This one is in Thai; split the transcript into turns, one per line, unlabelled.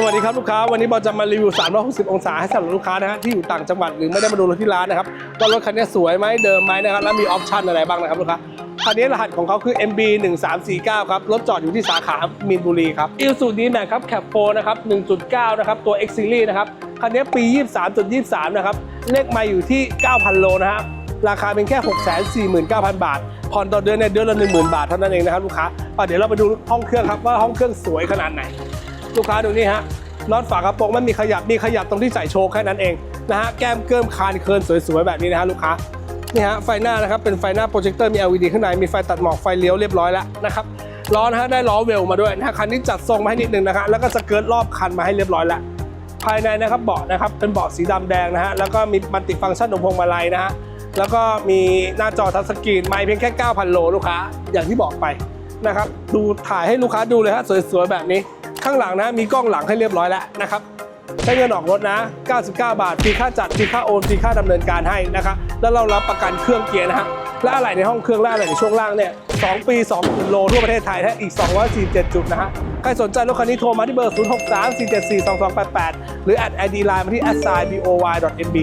สวัสดีครับลูกค้าวันนี้บอลจะมารีวิว 360 องศาให้สำหรับลูกค้านะฮะที่อยู่ต่างจังหวัดหรือไม่ได้มาดูรถที่ร้านนะครับว่ารถคันนี้สวยไหมเดิมไหมนะครับแล้วมีออปชั่นอะไรบ้างนะครับลูกค้าคันนี้รหัสของเขาคือ MB 1349ครับรถจอดอยู่ที่สาขามีนบุรีครับอิลสูดีแม็กครับแคปโฟนะครับ 1.9 นะครับ ตัว X Series นะครับคันนี้ปี 23.23 นะครับ เลขไม่อยู่ที่ 9,000 โลนะครับราคาเป็นแค่ 649,000 บาท ผ่อนต่อเดือนเนี่ยเดือนละ10,000 บาทเท่านั้นเองนะครับลูกค้าเดี๋ยวเราไปดูห้องเครื่องครับว่าห้องเครื่องสวยขนาดไหน ลูกค้าดูนี่ฮะน็อตฝากระโปรงไม่มีขยับมีขยับตรงที่ใส่โชว์แค่นั้นเองนะฮะแก้มเกิมคานเคินสวยๆแบบนี้นะฮะลูกค้านี่ฮะไฟหน้านะครับเป็นไฟหน้าโปรเจคเตอร์มี LED ข้างในมีไฟตัดหมอกไฟเลี้ยวเรียบร้อยแล้วนะครับล้อนะฮะได้ล้อเวลมาด้วยนะฮะคันนี้จัดทรงมาให้นิดนึงนะฮะแล้วก็สเกิร์ตรอบคันมาให้เรียบร้อยแล้วภายในนะครับเบาะนะครับเป็นเบาะสีดำแดงนะฮะแล้วก็มีมัลติฟังก์ชันของพวงมาลัยนะฮะแล้วก็มีหน้าจอทัชสกรีนไม่เพียงแค่ 9,000 โลลูกค้าอย่างที่บอกไปนะครับดูถ่ายให้ลูกค้าดูเลยฮะสวยๆแบบนี้ ข้างหลังนะมีกล้องหลังให้เรียบร้อยแล้วนะครับใช้เงินออกรถนะ 99 บาทฟรีค่าจัดฟรีค่าโอนฟรีค่าดำเนินการให้นะครับแล้วเรารับประกันเครื่องเกียร์นะฮะและอะไรในห้องเครื่องและอะไรในช่วงล่างเนี่ย2ปี2โลทั่วประเทศไทยนะอีก 247 จุดนะฮะใครสนใจรถคันนี้โทรมาที่เบอร์ 0634742288 หรือแอดไอดีไลน์มาที่ a s i boy.nb